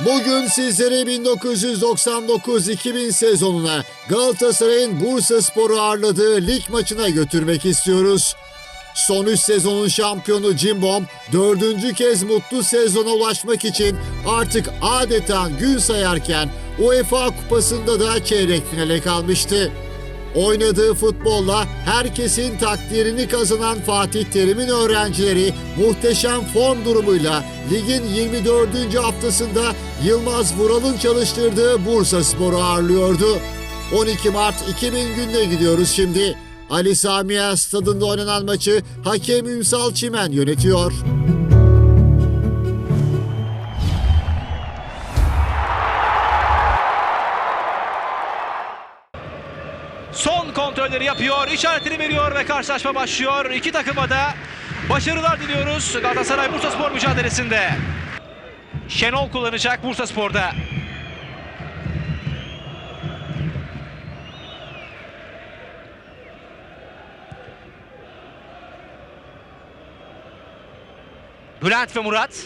Bugün sizleri 1999-2000 sezonuna Galatasaray'ın Bursa Spor'u ağırladığı lig maçına götürmek istiyoruz. Son 3 sezonun şampiyonu Cimbom dördüncü kez mutlu sezona ulaşmak için artık adeta gün sayarken UEFA Kupası'nda da çeyrek finale kalmıştı. Oynadığı futbolla herkesin takdirini kazanan Fatih Terim'in öğrencileri muhteşem form durumuyla ligin 24. haftasında Yılmaz Vural'ın çalıştırdığı Bursa Spor'u ağırlıyordu. 12 Mart 2000 gününe gidiyoruz şimdi. Ali Samiye stadında oynanan maçı hakem Ünsal Çimen yönetiyor. Kontrolleri yapıyor, işaretini veriyor ve karşılaşma başlıyor. İki takıma da başarılar diliyoruz Galatasaray Bursa Spor mücadelesinde. Şenol kullanacak Bursa Spor'da. Bülent ve Murat.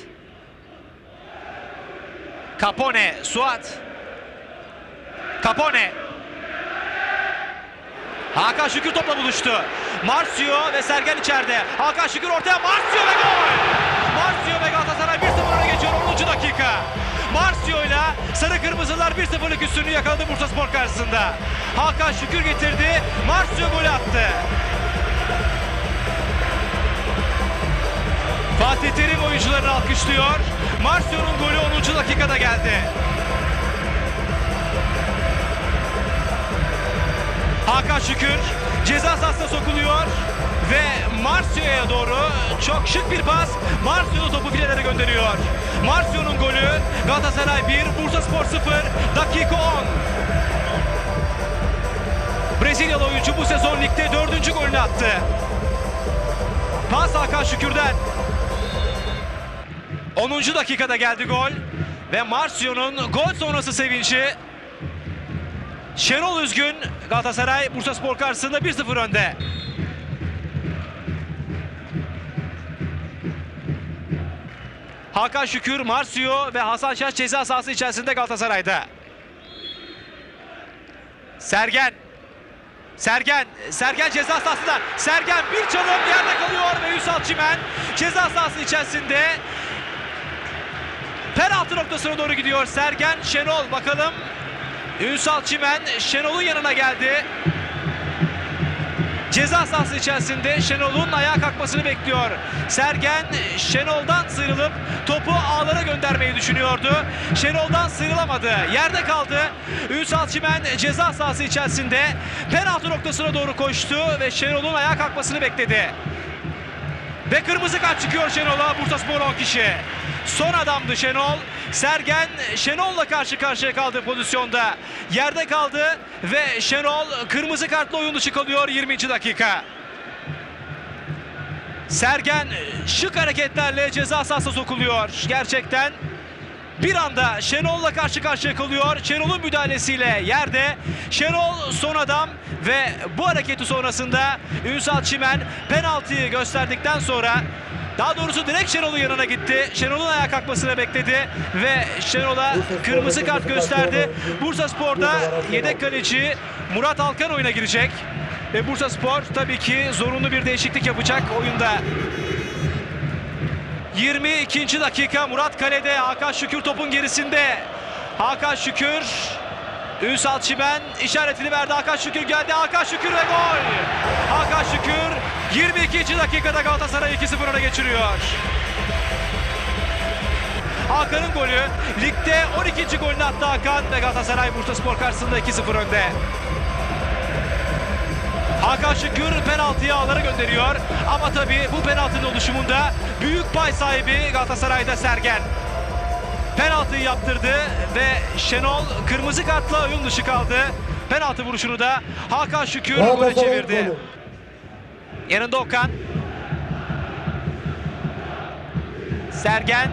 Capone, Suat. Capone. Hakan Şükür topla buluştu. Marcio ve Sergen içeride. Hakan Şükür ortaya Marcio ve gol. Marcio ve Galatasaray 1-0 öne geçiyor 10. dakika. Marcio ile Sarı Kırmızılar 1-0'lık üstünlüğü yakaladı Bursa Spor karşısında. Hakan Şükür getirdi. Marcio golü attı. Fatih Terim oyuncularını alkışlıyor. Marcio'nun golü 10. dakikada geldi. Hakan Şükür ceza sahasına sokuluyor ve Marsio'ya doğru çok şık bir pas. Marcio topu filelere gönderiyor. Marcio'nun golü Galatasaray 1, Bursa Spor 0, dakika 10. Brezilyalı oyuncu bu sezon ligde dördüncü golünü attı. Pas Hakan Şükür'den. 10. dakikada geldi gol ve Marcio'nun gol sonrası sevinci Şenol Üzgün Galatasaray Bursa Spor karşısında 1-0 önde. Hakan Şükür, Marcio ve Hasan Şaş ceza sahası içerisinde Galatasaray'da. Sergen. Sergen, Sergen ceza sahasında. Sergen bir çalım yerde kalıyor ve Ünsal Çimen ceza sahası içerisinde penaltı noktasına doğru gidiyor. Sergen, Şenol bakalım Ünsal Çimen Şenol'un yanına geldi. Ceza sahası içerisinde Şenol'un ayağa kalkmasını bekliyor. Sergen Şenol'dan sıyrılıp topu ağlara göndermeyi düşünüyordu. Şenol'dan sıyrılamadı. Yerde kaldı. Ünsal Çimen ceza sahası içerisinde penaltı noktasına doğru koştu ve Şenol'un ayağa kalkmasını bekledi. Ve kırmızı kart çıkıyor Şenol'a. Bursa Spor 10 kişi. Son adamdı Şenol. Sergen Şenol'la karşı karşıya kaldığı pozisyonda yerde kaldı ve Şenol kırmızı kartla oyun dışı kalıyor 20. dakika. Sergen şık hareketlerle ceza sahasına sokuluyor. Gerçekten bir anda Şenol'la karşı karşıya kalıyor. Şenol'un müdahalesiyle yerde. Şenol son adam ve bu hareketi sonrasında Ünsal Çimen penaltıyı gösterdikten sonra daha doğrusu direkt Şenol'un yanına gitti. Şenol'un ayağa kalkmasını bekledi ve Şenol'a kırmızı kart gösterdi. Bursa Spor'da yedek kaleci Murat Alkan oyuna girecek. Ve Bursa Spor tabii ki zorunlu bir değişiklik yapacak oyunda. 22. dakika Murat Kale'de Hakan Şükür topun gerisinde. Hakan Şükür Ünsal Çimen işaretini verdi. Hakan Şükür geldi. Hakan Şükür ve gol. Hakan Şükür 22. dakikada Galatasaray 2-0 öne geçiriyor. Hakan'ın golü ligde 12. golünü attı Hakan ve Galatasaray Bursa Spor karşısında 2-0 önde. Hakan Şükür penaltıyı ağlara gönderiyor. Ama tabii bu penaltının oluşumunda büyük pay sahibi Galatasaray'da Sergen. Penaltıyı yaptırdı ve Şenol kırmızı kartla oyun dışı kaldı. Penaltı vuruşunu da Hakan Şükür gole çevirdi. golü. Yanında Okan. Sergen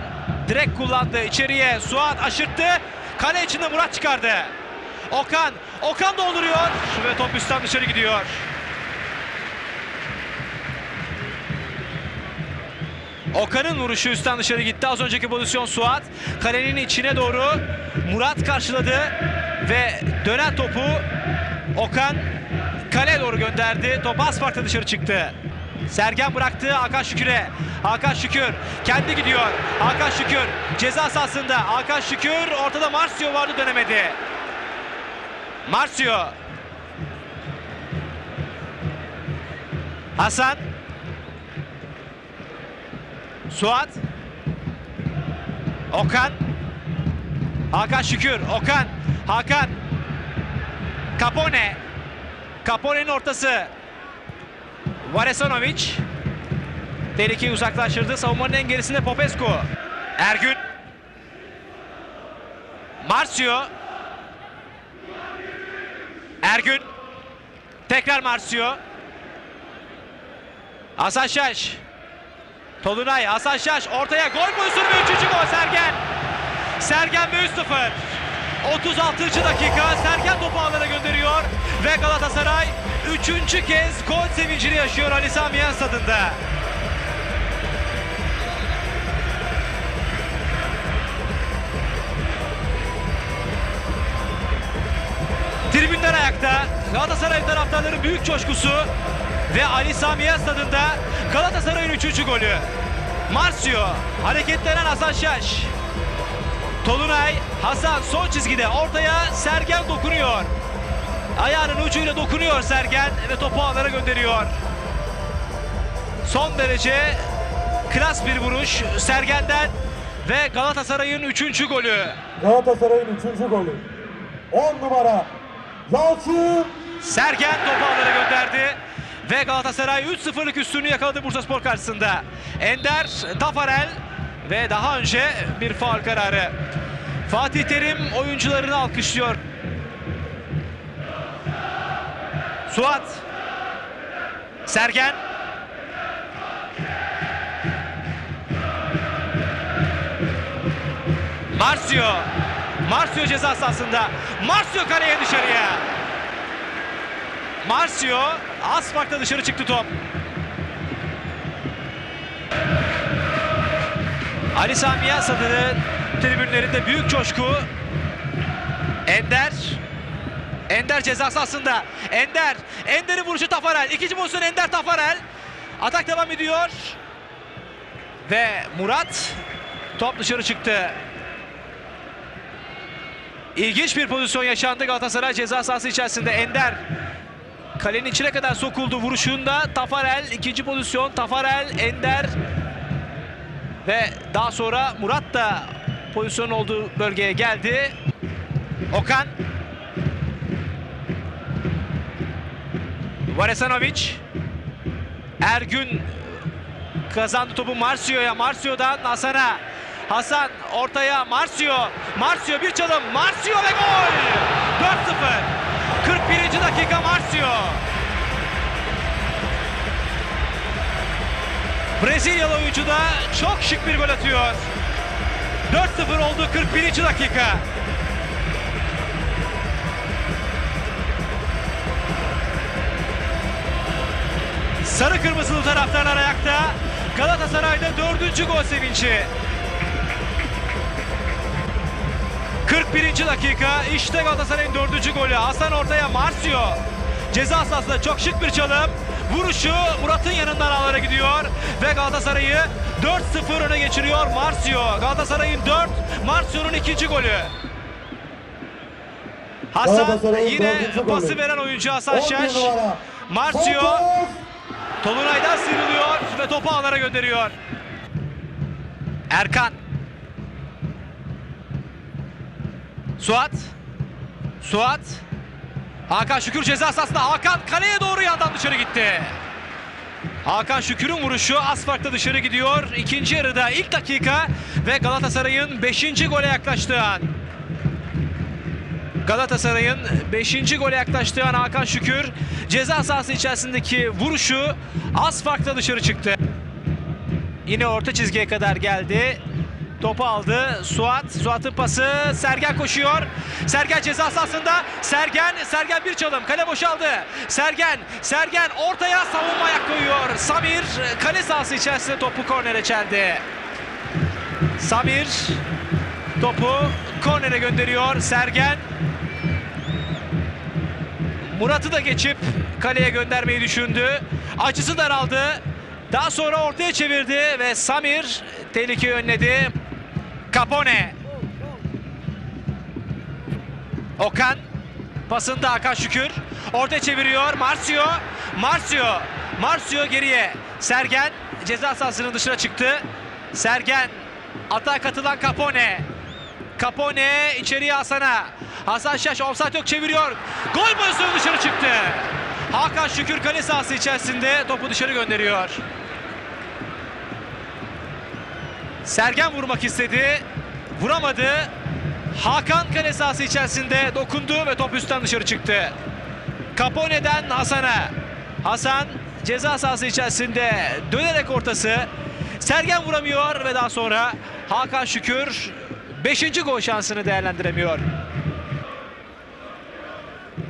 direkt kullandı içeriye. Suat aşırttı. Kale içinde Murat çıkardı. Okan. Okan dolduruyor. Ve top üstten dışarı gidiyor. Okan'ın vuruşu üstten dışarı gitti. Az önceki pozisyon Suat. Kalenin içine doğru Murat karşıladı. Ve dönen topu Okan kaleye doğru gönderdi. Top az farkla dışarı çıktı. Sergen bıraktı Hakan Şükür'e. Hakan Şükür kendi gidiyor. Hakan Şükür ceza sahasında. Hakan Şükür ortada Marsio vardı dönemedi. Marsio. Hasan. Suat. Okan. Hakan Şükür. Okan. Hakan. Capone. Capone'nin ortası. Varesanovic. Tehlikeyi uzaklaştırdı. Savunmanın en gerisinde Popescu. Ergün. Marcio. Ergün. Tekrar Marcio. Hasan. Tolunay, Hasan Şaş ortaya gol pozisyonu ve üçüncü gol Sergen. Sergen ve 3-0. 36. dakika Sergen topu ağlara gönderiyor ve Galatasaray üçüncü kez gol sevincini yaşıyor Ali Sami Yen stadında. Tribünler ayakta. Galatasaray taraftarları büyük coşkusu ve Ali Sami stadında Galatasaray'ın üçüncü golü. Marcio, hareketlenen Hasan Şaş. Tolunay, Hasan son çizgide ortaya Sergen dokunuyor. Ayağının ucuyla dokunuyor Sergen ve topu ağlara gönderiyor. Son derece klas bir vuruş Sergen'den ve Galatasaray'ın üçüncü golü. Galatasaray'ın 3. golü. 10 numara Yalçın Sergen topu gönderdi ve Galatasaray 3-0'lık üstünlüğü yakaladı Bursaspor karşısında. Ender, Tafarel ve daha önce bir faul kararı. Fatih Terim oyuncularını alkışlıyor. Suat. Sergen. Marcio. Marcio ceza sahasında. Marcio kaleye dışarıya. Marcio az farkla dışarı çıktı top. Ali Sami Yasadır'ın tribünlerinde büyük coşku. Ender. Ender ceza sahasında. Ender. Ender'in vuruşu Tafarel. İkinci pozisyon Ender Tafarel. Atak devam ediyor. Ve Murat top dışarı çıktı. İlginç bir pozisyon yaşandı Galatasaray ceza sahası içerisinde. Ender Kalenin içine kadar sokuldu vuruşunda. Tafarel ikinci pozisyon. Tafarel, Ender ve daha sonra Murat da pozisyon olduğu bölgeye geldi. Okan. Varesanovic. Ergün kazandı topu Marcio'ya. Marcio'dan Hasan'a. Hasan ortaya Marcio. Marcio bir çalım. Marcio ve gol. 4-0. 41. dakika Marcio. Brezilyalı oyuncu da çok şık bir gol atıyor. 4-0 oldu 41. dakika. Sarı kırmızılı taraftarlar ayakta. Galatasaray'da dördüncü gol sevinci. 41. dakika işte Galatasaray'ın dördüncü golü. Hasan ortaya Marcio. Ceza sahasında çok şık bir çalım. Vuruşu Murat'ın yanından ağlara gidiyor. Ve Galatasaray'ı 4-0 öne geçiriyor Marcio. Galatasaray'ın 4, Marcio'nun ikinci golü. Hasan yine golü. pası veren oyuncu Hasan 11 Şaş. Santos. Tolunay'dan sıyrılıyor ve topu ağlara gönderiyor. Erkan. Suat. Suat. Hakan Şükür ceza sahasında. Hakan kaleye doğru yandan dışarı gitti. Hakan Şükür'ün vuruşu az farkla dışarı gidiyor. İkinci yarıda ilk dakika ve Galatasaray'ın 5. gole yaklaştığı an. Galatasaray'ın 5. gole yaklaştığı an Hakan Şükür ceza sahası içerisindeki vuruşu az dışarı çıktı. Yine orta çizgiye kadar geldi. Topu aldı. Suat. Suat'ın pası. Sergen koşuyor. Sergen ceza sahasında. Sergen. Sergen bir çalım. Kale boşaldı. Sergen. Sergen ortaya savunma ayak koyuyor. Samir kale sahası içerisinde topu kornere çeldi. Samir topu kornere gönderiyor. Sergen Murat'ı da geçip kaleye göndermeyi düşündü. Açısı daraldı. Daha sonra ortaya çevirdi ve Samir tehlikeyi önledi. Capone. Okan. Pasında Hakan Şükür. Ortaya çeviriyor. Marcio. Marcio. Marcio geriye. Sergen ceza sahasının dışına çıktı. Sergen. Atağa katılan Capone. Capone içeriye Hasan'a. Hasan Şaş offside yok çeviriyor. Gol pozisyonu dışarı çıktı. Hakan Şükür kale sahası içerisinde topu dışarı gönderiyor. Sergen vurmak istedi. Vuramadı. Hakan kale sahası içerisinde dokundu ve top üstten dışarı çıktı. Capone'den Hasan'a. Hasan ceza sahası içerisinde dönerek ortası. Sergen vuramıyor ve daha sonra Hakan Şükür 5. gol şansını değerlendiremiyor.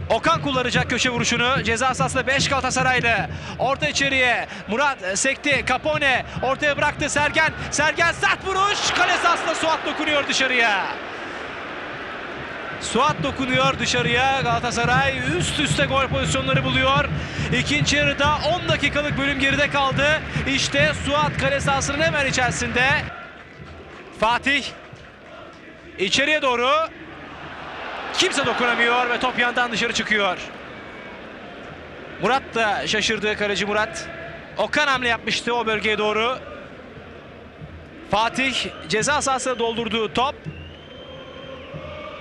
Okan kullanacak köşe vuruşunu. Ceza sahasında 5 Galatasaraylı. Orta içeriye. Murat sekti. Capone ortaya bıraktı. Sergen. Sergen sert vuruş. Kale sahasında Suat dokunuyor dışarıya. Suat dokunuyor dışarıya. Galatasaray üst üste gol pozisyonları buluyor. İkinci yarıda 10 dakikalık bölüm geride kaldı. İşte Suat kale sahasının hemen içerisinde. Fatih içeriye doğru kimse dokunamıyor ve top yandan dışarı çıkıyor. Murat da şaşırdı kaleci Murat. Okan hamle yapmıştı o bölgeye doğru. Fatih ceza sahasına doldurduğu top.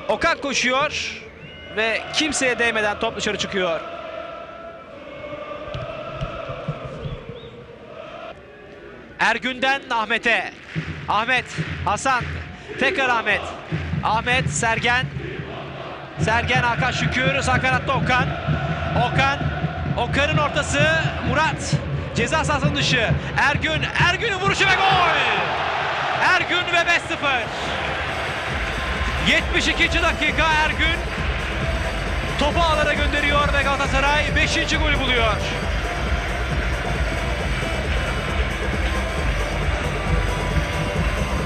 Okan koşuyor ve kimseye değmeden top dışarı çıkıyor. Ergün'den Ahmet'e. Ahmet, Hasan, tekrar Ahmet. Ahmet, Sergen. Sergen Hakan Şükür, sağ kanatta Okan. Okan, Okan'ın ortası Murat. Ceza sahasının dışı. Ergün, Ergün'ün vuruşu ve gol! Ergün ve 5-0. 72. dakika Ergün topu ağlara gönderiyor ve Galatasaray 5. golü buluyor.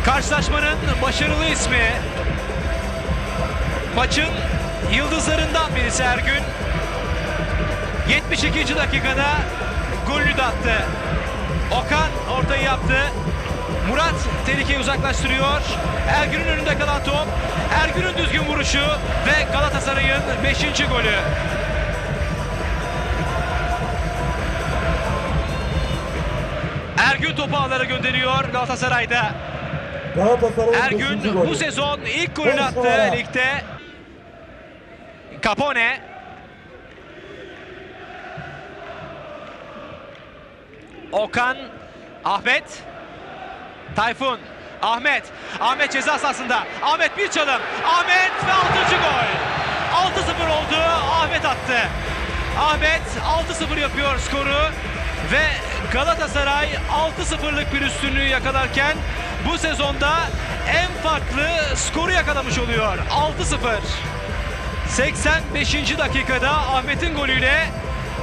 Karşılaşmanın başarılı ismi maçın yıldızlarından birisi Ergün. 72. dakikada golünü de attı. Okan ortayı yaptı. Murat tehlikeyi uzaklaştırıyor. Ergün'ün önünde kalan top. Ergün'ün düzgün vuruşu ve Galatasaray'ın 5. golü. Ergün topu ağlara gönderiyor Galatasaray'da. Galatasaray'ın 5. Ergün bu sezon ilk golünü attı ligde. Capone. Okan. Ahmet. Tayfun. Ahmet. Ahmet ceza sahasında. Ahmet bir çalım. Ahmet ve 6. gol. 6-0 oldu. Ahmet attı. Ahmet 6-0 yapıyor skoru ve Galatasaray 6-0'lık bir üstünlüğü yakalarken bu sezonda en farklı skoru yakalamış oluyor. 6-0. 85. dakikada Ahmet'in golüyle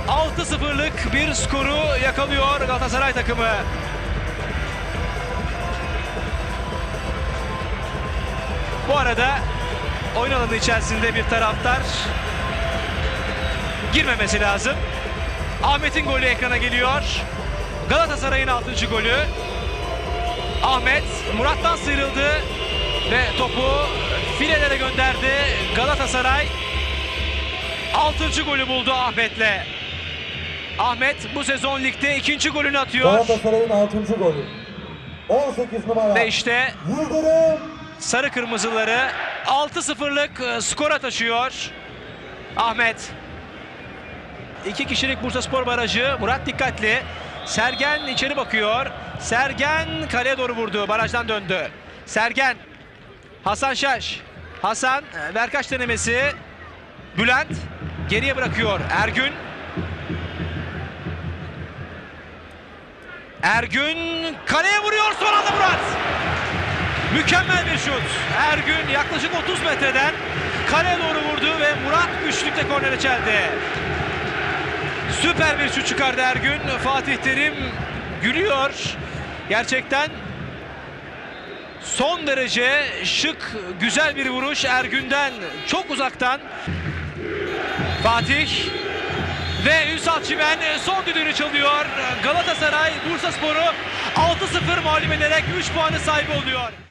6-0'lık bir skoru yakalıyor Galatasaray takımı. Bu arada oyun alanı içerisinde bir taraftar girmemesi lazım. Ahmet'in golü ekrana geliyor. Galatasaray'ın 6. golü. Ahmet Murat'tan sıyrıldı ve topu filelere gönderdi. Galatasaray 6. golü buldu Ahmet'le. Ahmet bu sezon ligde ikinci golünü atıyor. Galatasaray'ın 6. golü. 18 numara. Ve işte Yıldırım. sarı kırmızıları 6-0'lık e, skora taşıyor. Ahmet. İki kişilik Bursaspor barajı. Murat dikkatli. Sergen içeri bakıyor. Sergen kaleye doğru vurdu. Barajdan döndü. Sergen. Hasan Şaş. Hasan e, Verkaç denemesi. Bülent geriye bırakıyor. Ergün. Ergün kaleye vuruyor son anda Murat. Mükemmel bir şut. Ergün yaklaşık 30 metreden kaleye doğru vurdu ve Murat güçlükle kornere çeldi. Süper bir şut çıkardı Ergün. Fatih Terim gülüyor. Gerçekten son derece şık, güzel bir vuruş Ergün'den çok uzaktan. Fatih ve Ünsal Çimen son düdüğünü çalıyor. Galatasaray Bursa Sporu 6-0 mağlup ederek 3 puanı sahibi oluyor.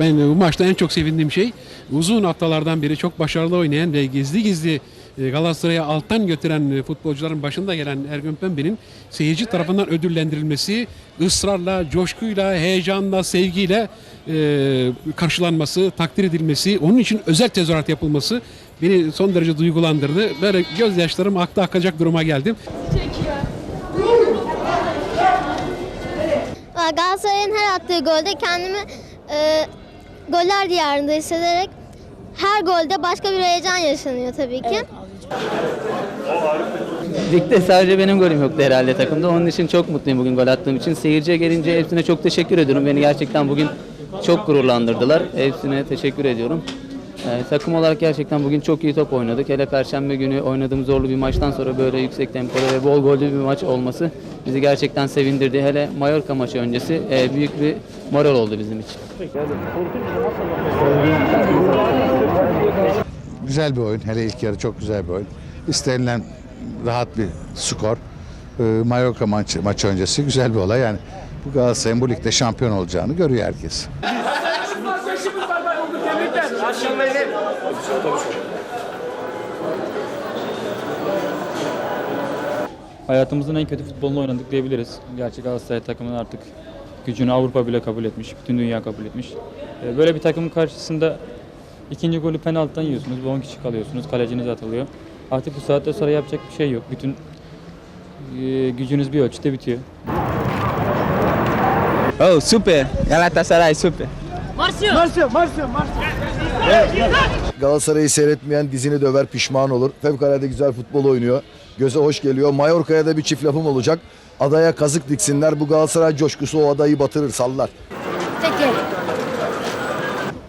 Ben bu maçta en çok sevindiğim şey uzun haftalardan beri çok başarılı oynayan ve gizli gizli e, Galatasaray'a alttan götüren e, futbolcuların başında gelen Ergün Pembe'nin seyirci tarafından ödüllendirilmesi, ısrarla, coşkuyla, heyecanla, sevgiyle e, karşılanması, takdir edilmesi, onun için özel tezahürat yapılması beni son derece duygulandırdı. Böyle gözyaşlarım akta akacak duruma geldim. Galatasaray'ın her attığı golde kendimi e, goller diyarında hissederek her golde başka bir heyecan yaşanıyor tabii ki. Ligde sadece benim golüm yoktu herhalde takımda. Onun için çok mutluyum bugün gol attığım için. Seyirciye gelince hepsine çok teşekkür ediyorum. Beni gerçekten bugün çok gururlandırdılar. Hepsine teşekkür ediyorum. Ee, takım olarak gerçekten bugün çok iyi top oynadık. Hele Perşembe günü oynadığım zorlu bir maçtan sonra böyle yüksek tempolu ve bol gollü bir maç olması bizi gerçekten sevindirdi. Hele Mallorca maçı öncesi e, büyük bir moral oldu bizim için. Güzel bir oyun. Hele ilk yarı çok güzel bir oyun. İstenilen rahat bir skor. Ee, Mallorca maçı, maçı öncesi güzel bir olay. Yani bu Galatasaray'ın bu ligde şampiyon olacağını görüyor herkes. Hayatımızın en kötü futbolunu oynadık diyebiliriz. Gerçek Galatasaray takımının artık gücünü Avrupa bile kabul etmiş, bütün dünya kabul etmiş. Ee, Böyle bir takımın karşısında ikinci golü penaltıdan yiyorsunuz, 10 kişi kalıyorsunuz, kaleciniz atılıyor. Artık bu saatte sonra yapacak bir şey yok. Bütün e, gücünüz bir ölçüde bitiyor. Oh super, Galatasaray super. Galatasaray'ı seyretmeyen dizini döver pişman olur. Fevkalade güzel futbol oynuyor. Göze hoş geliyor. Mallorca'ya da bir çift lafım olacak. Adaya kazık diksinler. Bu Galatasaray coşkusu o adayı batırır sallar.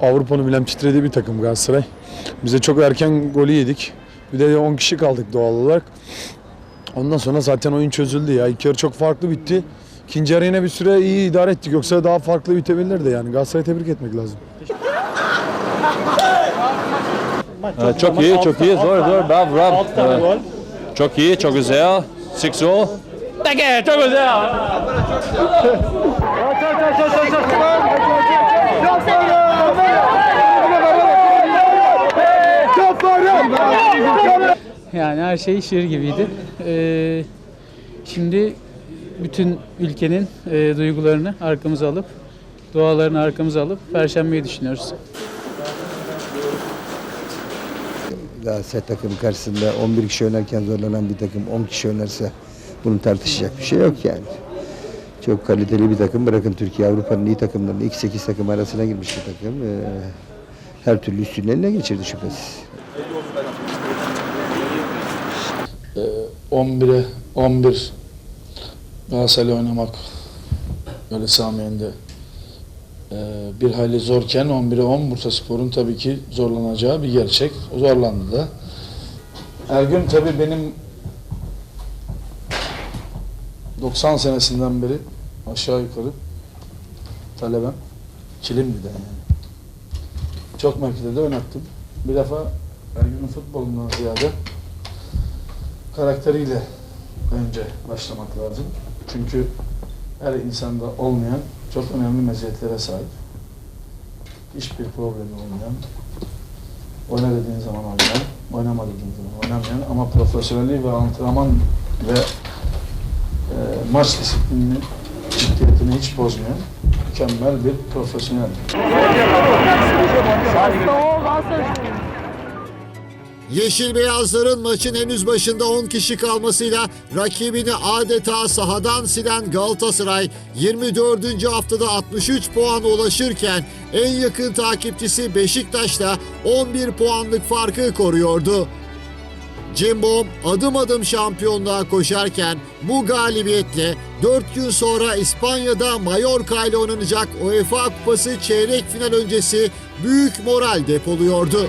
Avrupa'nın bilem titrediği bir takım Galatasaray. Bize çok erken golü yedik. Bir de 10 kişi kaldık doğal olarak. Ondan sonra zaten oyun çözüldü ya. İlk yarı çok farklı bitti. İkinci yarı yine bir süre iyi idare ettik. Yoksa daha farklı bitebilirdi yani. Galatasaray'ı tebrik etmek lazım. Çok iyi, çok iyi. Zor, zor. Bravo, bravo. Çok iyi, çok güzel. Six all. Çok güzel. Yani her şey şiir gibiydi. Ee, şimdi bütün ülkenin e, duygularını arkamıza alıp, dualarını arkamıza alıp Perşembeyi düşünüyoruz. Galatasaray takımı karşısında 11 kişi oynarken zorlanan bir takım 10 kişi oynarsa bunun tartışacak bir şey yok yani. Çok kaliteli bir takım. Bırakın Türkiye Avrupa'nın iyi takımlarının ilk 8 takım arasına girmiş bir takım. Ee, her türlü üstünlüğünü eline geçirdi şüphesiz. 11'e 11 Galatasaray'la oynamak böyle Samiye'nde bir hayli zorken 11'e 10 Bursa Spor'un tabii ki zorlanacağı bir gerçek. Zorlandı da. Ergün tabii benim 90 senesinden beri aşağı yukarı talebem Kilimli'den yani. Çok mevkide de oynattım. Bir defa Ergün'ün futbolundan ziyade karakteriyle önce başlamak lazım. Çünkü her insanda olmayan çok önemli meziyetlere sahip. Hiçbir problemi olmayan, oyna dediğin zaman oynayan, oynama dediğin zaman oynamayan ama profesyonelliği ve antrenman ve e, maç disiplinini, ciddiyetini hiç bozmayan mükemmel bir profesyonel. Yeşil beyazların maçın henüz başında 10 kişi kalmasıyla rakibini adeta sahadan silen Galatasaray 24. haftada 63 puana ulaşırken en yakın takipçisi Beşiktaş'ta 11 puanlık farkı koruyordu. Cimbom adım adım şampiyonluğa koşarken bu galibiyetle 4 gün sonra İspanya'da Mallorca ile oynanacak UEFA Kupası çeyrek final öncesi büyük moral depoluyordu.